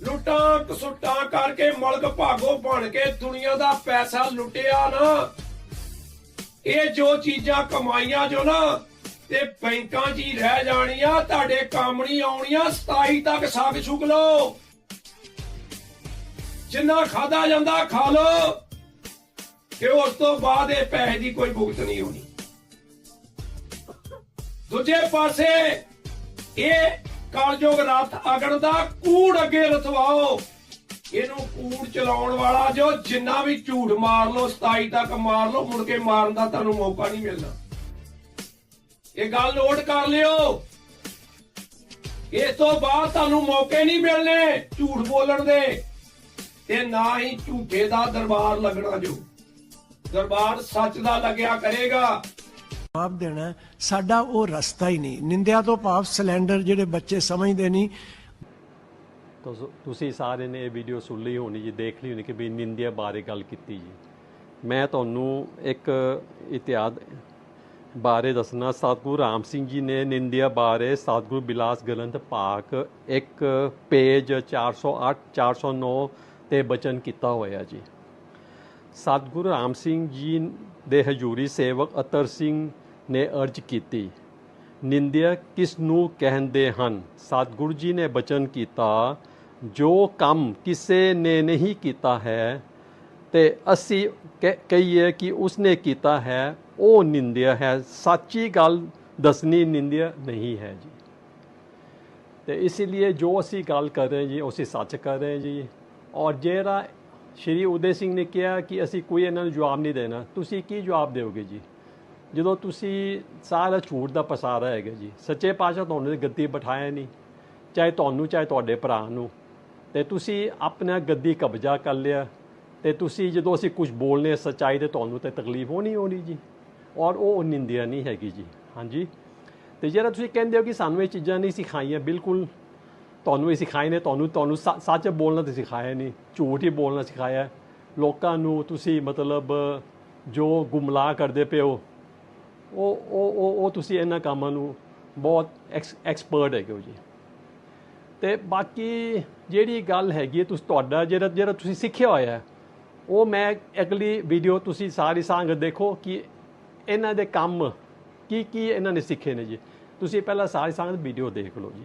ਲੁੱਟਾਂ ਕਸੁੱਟਾਂ ਕਰਕੇ ਮੁਲਕ ਭਾਗੋ ਬਣ ਕੇ ਦੁਨੀਆ ਦਾ ਪੈਸਾ ਲੁੱਟਿਆ ਨਾ। ਇਹ ਜੋ ਚੀਜ਼ਾਂ ਕਮਾਈਆਂ ਜੋ ਨਾ, ਤੇ ਬੈਂਕਾਂ 'ਚ ਹੀ ਰਹਿ ਜਾਣੀਆਂ, ਤੁਹਾਡੇ ਕੰਮ ਨਹੀਂ ਆਉਣੀਆਂ 27 ਤੱਕ ਸਾਗ ਛੁਕ ਲਓ। ਜਿੰਨਾ ਖਾਦਾ ਜਾਂਦਾ ਖਾ ਲਓ। ਕਿ ਉਸ ਤੋਂ ਬਾਅਦ ਇਹ ਪੈਸੇ ਦੀ ਕੋਈ ਭੁਗਤ ਨਹੀਂ ਹੋਣੀ। ਦੂਜੇ ਪਾਸੇ, ਇਹ ਕਲਯੁਗ ਰਥ ਅਗਣ ਦਾ ਕੂੜ ਅੱਗੇ ਰਥਵਾਓ। ਇਹਨੂੰ ਕੂੜ ਚਲਾਉਣ ਵਾਲਾ ਜੋ ਜਿੰਨਾ ਵੀ ਝੂਠ ਮਾਰ ਲਓ 27 ਤੱਕ ਮਾਰ ਲਓ, ਮੁੜ ਕੇ ਮਾਰਨ ਦਾ ਤੁਹਾਨੂੰ ਮੌਕਾ ਨਹੀਂ ਮਿਲਣਾ। ਇਹ ਗੱਲ ਨੋਟ ਕਰ ਲਿਓ। ਇਸ ਤੋਂ ਬਾਅਦ ਤੁਹਾਨੂੰ ਮੌਕੇ ਨਹੀਂ ਮਿਲਣੇ ਝੂਠ ਬੋਲਣ ਦੇ। ਤੇ ਨਾ ਹੀ ਝੂਠੇ ਦਾ ਦਰਬਾਰ ਲੱਗਣਾ ਜੋ। ਦਰਬਾਰ ਸੱਚ ਦਾ ਲੱਗਿਆ ਕਰੇਗਾ। ਜਵਾਬ ਦੇਣਾ ਸਾਡਾ ਉਹ ਰਸਤਾ ਹੀ ਨਹੀਂ। ਨਿੰਦਿਆ ਤੋਂ ਭਾਵ ਸਿਲੰਡਰ ਜਿਹੜੇ ਬੱਚੇ ਸਮਝਦੇ ਨਹੀਂ। ਤੁਸੀਂ ਸਾਰੇ ਨੇ ਇਹ ਵੀਡੀਓ ਸੁਣ ਲਈ ਹੋਣੀ ਜੀ, ਦੇਖ ਲਈ ਹੋਣੀ ਕਿ ਵੀ ਨਿੰਦਿਆ ਬਾਰੇ ਗੱਲ ਕੀਤੀ ਜੀ। ਮੈਂ ਤੁਹਾਨੂੰ ਇੱਕ ਇਤਿਹਾਸ ਬਾਰੇ ਦੱਸਣਾ। ਸਤਿਗੁਰੂ ਰਾਮ ਸਿੰਘ ਜੀ ਨੇ ਨਿੰਦਿਆ ਬਾਰੇ ਸਤਿਗੁਰੂ ਬਿਲਾਸ ਗ੍ਰੰਥ ਪਾਕ ਇੱਕ ਪੇਜ 408 409 ਤੇ ਬਚਨ ਕੀਤਾ ਹੋਇਆ ਜੀ। ਸਤਿਗੁਰੂ ਰਾਮ ਸਿੰਘ ਜੀ ਦੇ ਹਜੂਰੀ ਸੇਵਕ ਅਤਰ ਸਿੰਘ ਨੇ ਅਰਜ ਕੀਤੀ, ਨਿੰਦਿਆ ਕਿਸ ਨੂੰ ਕਹਿੰਦੇ ਹਨ? ਸਤਿਗੁਰੂ ਜੀ ਨੇ ਬਚਨ ਕੀਤਾ, ਜੋ ਕੰਮ ਕਿਸੇ ਨੇ ਨਹੀਂ ਕੀਤਾ ਹੈ, ਤੇ ਅਸੀਂ ਕਹਿ- ਕਹੀਏ ਕਿ ਉਸਨੇ ਕੀਤਾ ਹੈ, ਉਹ ਨਿੰਦਿਆ ਹੈ। ਸੱਚੀ ਗੱਲ ਦੱਸਣੀ ਨਿੰਦਿਆ ਨਹੀਂ ਹੈ ਜੀ। ਤੇ ਇਸ ਲਈ ਜੋ ਅਸੀਂ ਗੱਲ ਕਰ ਰਹੇ ਜੀ, ਉਹ ਅਸੀਂ ਸੱਚ ਕਰ ਰਹੇ ਜੀ। ਔਰ ਜਿਹੜਾ ਸ਼੍ਰੀ ਉਦੇ ਸਿੰਘ ਨੇ ਕਿਹਾ ਕਿ ਅਸੀਂ ਕੋਈ ਇਹਨਾਂ ਨੂੰ ਜਵਾਬ ਨਹੀਂ ਦੇਣਾ। ਤੁਸੀਂ ਕੀ ਜਵਾਬ ਦਿਓਗੇ ਜੀ? ਜਦੋਂ ਤੁਸੀਂ ਸਾਰਾ ਝੂਠ ਦਾ ਪਸਾਰਾ ਹੈਗਾ ਜੀ, ਸੱਚੇ ਪਾਤਸ਼ਾਹ ਤੁਹਾਨੂੰ ਗੱਦੀ ਬਿਠਾਇਆ ਨਹੀਂ, ਚਾਹੇ ਤੁਹਾਨੂੰ, ਚਾਹੇ ਤੁਹਾਡੇ ਭਰਾ ਨੂੰ। ਤੇ ਤੁਸੀਂ ਆਪਣਾ ਗੱਦੀ ਕਬਜ਼ਾ ਕਰ ਲਿਆ, ਤੇ ਤੁਸੀਂ ਜਦੋਂ ਅਸੀਂ ਕੁਝ ਬੋਲਨੇ ਸੱਚਾਈ ਤੇ ਤੁਹਾਨੂੰ ਤੇ ਤਕਲੀਫ ਹੋਣੀ ਹੋਣੀ ਜੀ। ਔਰ ਉਹ ਨਿੰਦਿਆ ਨਹੀਂ ਹੈਗੀ ਜੀ। ਹਾਂਜੀ? ਤੇ ਜਿਹੜਾ ਤੁਸੀਂ ਕਹਿੰਦੇ ਹੋ ਕਿ ਸਾਨੂੰ ਇਹ ਚੀਜ਼ਾਂ ਨਹੀਂ ਸਿਖਾਈਆਂ, ਬਿਲਕੁਲ ਤੁਹਾਨੂੰ ਇਹ ਸਿਖਾਏ ਨੇ, ਤੁਹਾਨੂੰ ਤੁਹਾਨੂੰ ਸ- ਸੱਚ ਬੋਲਣਾ ਤੇ ਸਿਖਾਇਆ ਨਹੀਂ ਝੂਠ ਹੀ। ਬੋਲਣਾ ਸਿਖਾਇਆ ਲੋਕਾਂ ਨੂੰ ਤੁਸੀਂ ਮਤਲਬ ਜੋ ਗੁੰਮਲਾ ਕਰਦੇ ਪਏ ਹੋ, ਉਹ ਉਹ ਉਹ ਉਹ ਤੁਸੀਂ ਇਹਨਾਂ ਕੰਮਾਂ ਨੂੰ ਬਹੁਤ ਐਕਸਪਰਟ ਹੈਗੇ ਹੋ ਜੀ। ਤੇ ਬਾਕੀ ਜਿਹੜੀ ਗੱਲ ਹੈਗੀ ਹੈ, ਤੁਸੀਂ ਤੁਹਾਡਾ ਜਿਹੜਾ ਜਿਹੜਾ ਤੁਸੀਂ ਸਿੱਖਿਆ ਹੋਇਆ ਹੈ, ਉਹ ਮੈਂ ਅਗਲੀ ਵੀਡੀਓ ਤੁਸੀਂ ਸਾਰੀ ਸੰਗਤ ਦੇਖੋ ਕਿ ਇਹਨਾਂ ਦੇ ਕੰਮ ਕੀ ਕੀ ਇਹਨਾਂ ਨੇ ਸਿੱਖੇ ਨੇ ਜੀ। ਤੁਸੀਂ ਪਹਿਲਾਂ ਸਾਰੀ ਸੰਗਤ ਵੀਡੀਓ ਦੇਖ ਲਓ ਜੀ।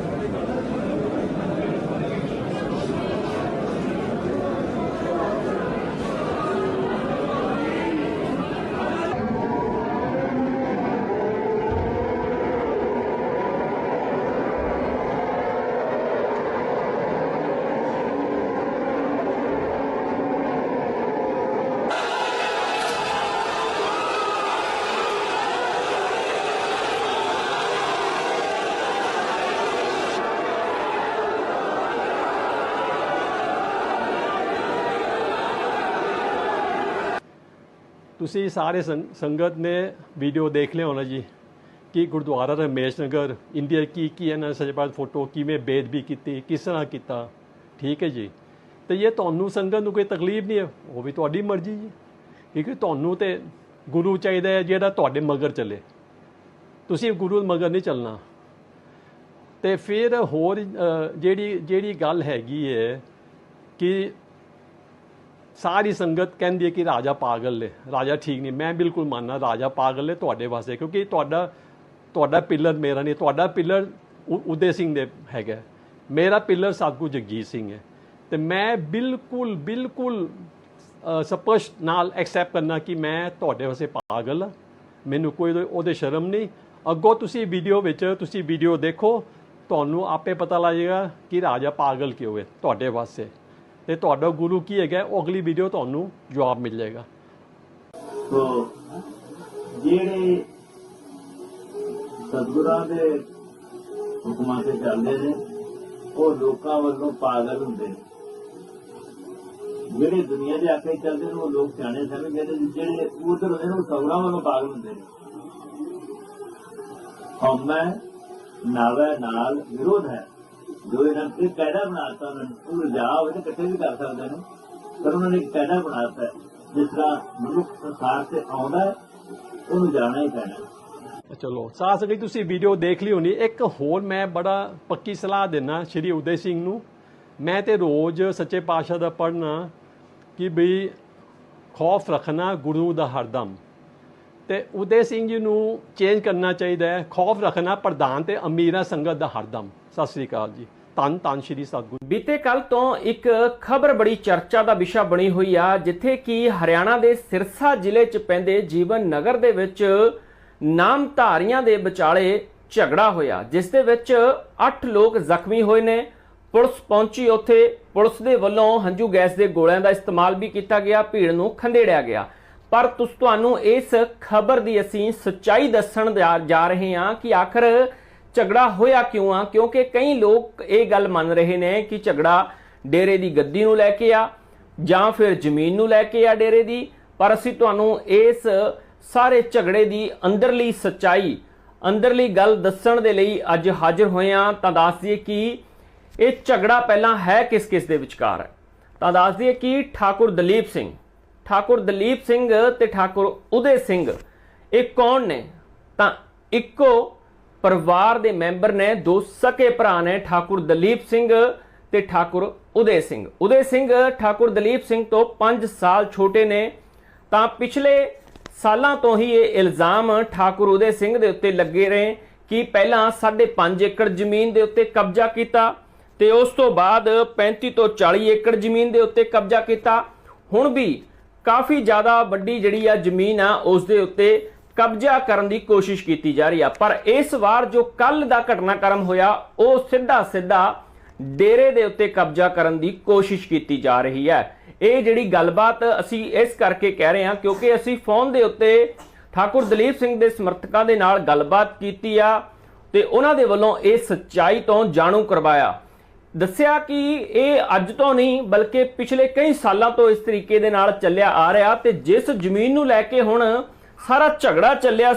ਤੁਸੀਂ ਸਾਰੇ ਸੰਗ- ਸੰਗਤ ਨੇ ਵੀਡੀਓ ਦੇਖ ਲਿਆ ਹੋਣਾ ਜੀ ਕਿ ਗੁਰਦੁਆਰਾ ਰਮੇਸ਼ ਨਗਰ ਇੰਡੀਆ ਕੀ ਕੀ ਇਹਨਾਂ ਨੇ ਸੱਚੇ ਫੋਟੋ ਕਿਵੇਂ ਬੇਦਬੀ ਕੀਤੀ, ਕਿਸ ਤਰ੍ਹਾਂ ਕੀਤਾ, ਠੀਕ ਹੈ ਜੀ? ਤੇ ਇਹ ਤੁਹਾਨੂੰ ਸੰਗਤ ਨੂੰ ਕੋਈ ਤਕਲੀਫ ਨਹੀਂ ਹੈ, ਉਹ ਵੀ ਤੁਹਾਡੀ ਮਰਜ਼ੀ ਜੀ, ਕਿਉਂਕਿ ਤੁਹਾਨੂੰ ਤੇ ਗੁਰੂ ਚਾਹੀਦਾ ਹੈ ਜਿਹੜਾ ਤੁਹਾਡੇ ਮਗਰ ਚੱਲੇ। ਤੁਸੀਂ ਗੁਰੂ ਮਗਰ ਨਹੀਂ ਚੱਲਣਾ। ਤੇ ਫਿਰ ਹੋਰ ਜਿਹੜੀ ਜਿਹੜੀ ਗੱਲ ਹੈਗੀ ਹੈ ਕਿ ਸਾਰੀ ਸੰਗਤ ਕਹਿੰਦੀ ਹੈ ਕਿ ਰਾਜਾ ਪਾਗਲ ਹੈ ਰਾਜਾ ਠੀਕ ਨਹੀਂ। ਮੈਂ ਬਿਲਕੁਲ ਮੰਨਣਾ ਰਾਜਾ ਪਾਗਲ ਹੈ ਤੁਹਾਡੇ ਵਾਸਤੇ ਕਿਉਂਕਿ ਤੁਹਾਡਾ ਤੁਹਾਡਾ ਪਿੱਲਰ ਮੇਰਾ ਨਹੀਂ ਤੁਹਾਡਾ ਪਿੱਲਰ ਉ- ਉਦੇ ਸਿੰਘ ਦੇ ਹੈਗਾ। ਮੇਰਾ ਪਿੱਲਰ ਸਤਿਗੁਰੂ ਜਗਜੀਤ ਸਿੰਘ ਹੈ। ਤੇ ਮੈਂ ਬਿਲਕੁਲ ਬਿਲਕੁਲ ਅ, ਸਪਸ਼ਟ ਨਾਲ ਐਕਸੈਪਟ ਕਰਨਾ ਕਿ ਮੈਂ ਤੁਹਾਡੇ ਵਾਸਤੇ ਪਾਗਲ ਹਾਂ। ਮੈਨੂੰ ਕੋਈ ਉਹਦੇ- ਉਹਦੇ ਸ਼ਰਮ ਨਹੀਂ। ਅੱਗੋਂ ਤੁਸੀਂ ਵੀਡੀਓ ਵਿੱਚ ਤੁਸੀਂ ਵੀਡੀਓ ਦੇਖੋ ਤੁਹਾਨੂੰ ਆਪੇ ਪਤਾ ਲੱਗ ਜਾਏਗਾ ਕਿ ਰਾਜਾ ਪਾਗਲ ਕਿਉਂ ਹੈ ਤੁਹਾਡੇ ਵਾਸਤੇ। ਤੇ ਤੁਹਾਡਾ ਗੁਰੂ ਕੀ ਹੈਗਾ? ਉਹ ਅਗਲੀ ਵੀਡੀਓ ਤੁਹਾਨੂੰ ਜਵਾਬ ਮਿਲ ਜਾਏਗਾ ਤੋ ਜਿਹੜੇ ਸਤਿਗੁਰਾਂ ਦੇ ਹੁਕਮਾਂ ਤੇ ਚੱਲਦੇ ਨੇ, ਉਹ ਲੋਕਾਂ ਵੱਲੋਂ ਪਾਗਲ ਹੁੰਦੇ ਨੇ। ਜਿਹੜੇ ਦੁਨੀਆ ਦੇ ਆਕੇ ਚੱਲਦੇ ਨੇ, ਉਹ ਲੋਕ ਸਿਆਣੇ ਸਮਝਦੇ ਨੇ, ਜਿਹੜੇ ਉਧਰ ਹੁੰਦੇ ਨੇ, ਉਹ ਸਤਿਗੁਰਾਂ ਵੱਲੋਂ ਪਾਗਲ ਹੁੰਦੇ ਨੇ। ਹਉਮੈ, ਨਾਵੇ, ਨਾਲ, ਵਿਰੋਧ ਹੈ। ਜੋ ਇਹਨਾਂ ਤੇ ਕਾਇਦਾ ਬਣਾਤਾ ਉਹਨਾਂ ਨੇ ਉਹ ਜਾ ਹੋਵੇ ਤਾਂ ਇਕੱਠੇ ਵੀ ਕਰ ਸਕਦੇ ਨੇ। ਪਰ ਉਹਨਾਂ ਨੇ ਇੱਕ ਬਣਾਤਾ ਜਿਸ ਤਰ੍ਹਾਂ ਮਨੁੱਖ ਸੰਸਾਰ ਤੇ ਆਉਂਦਾ ਉਹਨੂੰ ਜਾਣਾ ਹੀ ਪੈਣਾ ਚਲੋ ਸਾਹ ਸਕੀ ਤੁਸੀਂ ਵੀਡੀਓ ਦੇਖ ਲਈ ਹੋਣੀ ਇੱਕ ਹੋਰ ਮੈਂ ਬੜਾ ਪੱਕੀ ਸਲਾਹ ਦੇਣਾ ਸ਼੍ਰੀ ਉਦੈ ਸਿੰਘ ਨੂੰ। ਮੈਂ ਤੇ ਰੋਜ਼ ਸੱਚੇ ਪਾਤਸ਼ਾਹ ਦਾ ਪੜ੍ਹਨਾ ਕਿ ਵੀ ਖੌਫ ਰੱਖਣਾ ਗੁਰੂ ਦਾ ਹਰਦਮ। ਤੇ ਉਦੈ ਸਿੰਘ ਜੀ ਨੂੰ ਚੇਂਜ ਕਰਨਾ ਚਾਹੀਦਾ ਹੈ, ਖੌਫ ਰੱਖਣਾ ਪ੍ਰਧਾਨ ਤੇ ਅਮੀਰਾ ਸੰਗਤ ਦਾ ਹਰਦਮ। ਸਤਿ ਸ੍ਰੀ ਅਕਾਲ ਜੀ। ਧੰਨ ਧੰਨ ਸ਼੍ਰੀ ਸਤਿਗੁਰੂ। ਬੀਤੇ ਕੱਲ ਤੋਂ ਇੱਕ ਖਬਰ ਬੜੀ ਚਰਚਾ ਦਾ ਵਿਸ਼ਾ ਬਣੀ ਹੋਈ ਆ, ਜਿੱਥੇ ਕਿ ਹਰਿਆਣਾ ਦੇ ਸਿਰਸਾ ਜ਼ਿਲ੍ਹੇ 'ਚ ਪੈਂਦੇ ਜੀਵਨ ਨਗਰ ਦੇ ਵਿੱਚ ਨਾਮਧਾਰੀਆਂ ਦੇ ਵਿਚਾਲੇ ਝਗੜਾ ਹੋਇਆ, ਜਿਸ ਦੇ ਵਿੱਚ 8 ਲੋਕ ਜ਼ਖਮੀ ਹੋਏ ਨੇ। ਪੁਲਿਸ ਪਹੁੰਚੀ ਉੱਥੇ। ਪੁਲਿਸ ਦੇ ਵੱਲੋਂ ਹੰਝੂ ਗੈਸ ਦੇ ਗੋਲਿਆਂ ਦਾ ਇਸਤੇਮਾਲ ਵੀ ਕੀਤਾ ਗਿਆ, ਭੀੜ ਨੂੰ ਖੰਡੇੜਿਆ ਗਿਆ। ਪਰ ਤੁਸ, ਤੁਹਾਨੂੰ ਇਸ ਖਬਰ ਦੀ ਅਸੀਂ ਸੱਚਾਈ ਦੱਸਣ ਜਾ- ਜਾ ਰਹੇ ਹਾਂ ਕਿ ਆਖਰ ਝਗੜਾ ਹੋਇਆ ਕਿਉਂ ਆ? ਕਿਉਂਕਿ ਕਈ ਲੋਕ ਇਹ ਗੱਲ ਮੰਨ ਰਹੇ ਨੇ ਕਿ ਝਗੜਾ ਡੇਰੇ ਦੀ ਗੱਦੀ ਨੂੰ ਲੈ ਕੇ ਆ ਜਾਂ ਫਿਰ ਜ਼ਮੀਨ ਨੂੰ ਲੈ ਕੇ ਆ ਡੇਰੇ ਦੀ। ਪਰ ਅਸੀਂ ਤੁਹਾਨੂੰ ਇਸ ਸਾਰੇ ਝਗੜੇ ਦੀ ਅੰਦਰਲੀ ਸੱਚਾਈ, ਅੰਦਰਲੀ ਗੱਲ ਦੱਸਣ ਦੇ ਲਈ ਅੱਜ ਹਾਜ਼ਰ ਹੋਏ ਹਾਂ। ਤਾਂ ਦੱਸ ਦਈਏ ਕਿ ਇਹ ਝਗੜਾ ਪਹਿਲਾਂ ਹੈ ਕਿਸ ਕਿਸ ਦੇ ਵਿਚਕਾਰ? ਹੈ ਤਾਂ ਦੱਸ ਦਈਏ ਕਿ ਠਾਕੁਰ ਦਲੀਪ ਸਿੰਘ, ਠਾਕੁਰ ਦਲੀਪ ਸਿੰਘ ਤੇ ਠਾਕੁਰ ਉਦੇ ਸਿੰਘ, ਇਹ ਕੌਣ ਨੇ? ਤਾਂ ਇੱਕੋ ਪਰਿਵਾਰ ਦੇ ਮੈਂਬਰ ਨੇ ਦੋ ਸਕੇ ਭਰਾ ਨੇ, ਠਾਕੁਰ ਦਲੀਪ ਸਿੰਘ ਤੇ ਠਾਕੁਰ ਉਦੇ ਸਿੰਘ। ਉਦੇ ਸਿੰਘ, ਠਾਕੁਰ ਦਲੀਪ ਸਿੰਘ ਤੋਂ 5 ਸਾਲ ਛੋਟੇ ਨੇ। ਤਾਂ ਪਿਛਲੇ ਸਾਲਾਂ ਤੋਂ ਹੀ ਇਹ ਇਲਜ਼ਾਮ ਠਾਕੁਰ ਉਦੇ ਸਿੰਘ ਦੇ ਉੱਤੇ ਲੱਗੇ ਰਹੇ ਕਿ ਪਹਿਲਾਂ 5.5 ਏਕੜ ਜ਼ਮੀਨ ਦੇ ਉੱਤੇ ਕਬਜ਼ਾ ਕੀਤਾ ਤੇ ਉਸ ਤੋਂ ਬਾਅਦ 35 ਤੋਂ 40 ਏਕੜ ਜ਼ਮੀਨ ਦੇ ਉੱਤੇ ਕਬਜ਼ਾ ਕੀਤਾ। ਹੁਣ ਵੀ ਕਾਫੀ ਜ਼ਿਆਦਾ ਵੱਡੀ ਜਿਹੜੀ ਆ ਜ਼ਮੀਨ ਆ, ਉਸ ਦੇ ਉੱਤੇ ਕਬਜ਼ਾ ਕਰਨ ਦੀ ਕੋਸ਼ਿਸ਼ ਕੀਤੀ ਜਾ ਰਹੀ ਆ। ਪਰ ਇਸ ਵਾਰ ਜੋ ਕੱਲ ਦਾ ਘਟਨਾਕ੍ਰਮ ਹੋਇਆ, ਉਹ ਸਿੱਧਾ ਸਿੱਧਾ ਡੇਰੇ ਦੇ ਉੱਤੇ ਕਬਜ਼ਾ ਕਰਨ ਦੀ ਕੋਸ਼ਿਸ਼ ਕੀਤੀ ਜਾ ਰਹੀ ਹੈ। ਇਹ ਜਿਹੜੀ ਗੱਲਬਾਤ ਅਸੀਂ ਇਸ ਕਰਕੇ ਕਹਿ ਰਹੇ ਹਾਂ, ਕਿਉਂਕਿ ਅਸੀਂ ਫੋਨ ਦੇ ਉੱਤੇ ਠਾਕੁਰ ਦਲੀਪ ਸਿੰਘ ਦੇ ਸਮਰਥਕਾਂ ਦੇ ਨਾਲ ਗੱਲਬਾਤ ਕੀਤੀ ਆ ਤੇ ਉਹਨਾਂ ਦੇ ਵੱਲੋਂ ਇਹ ਸੱਚਾਈ ਤੋਂ ਜਾਣੂ ਕਰਵਾਇਆ। ਦੱਸਿਆ ਕਿ ਇਹ ਅੱਜ ਤੋਂ ਨਹੀਂ, ਬਲਕਿ ਪਿਛਲੇ ਕਈ ਸਾਲਾਂ ਤੋਂ ਇਸ ਤਰੀਕੇ ਦੇ ਨਾਲ ਚੱਲਿਆ ਆ ਰਿਹਾ ਤੇ ਜਿਸ ਜ਼ਮੀਨ ਨੂੰ ਲੈ ਕੇ ਹੁਣ ਸਾਰਾ ਝਗੜਾ ਚੱਲਿਆ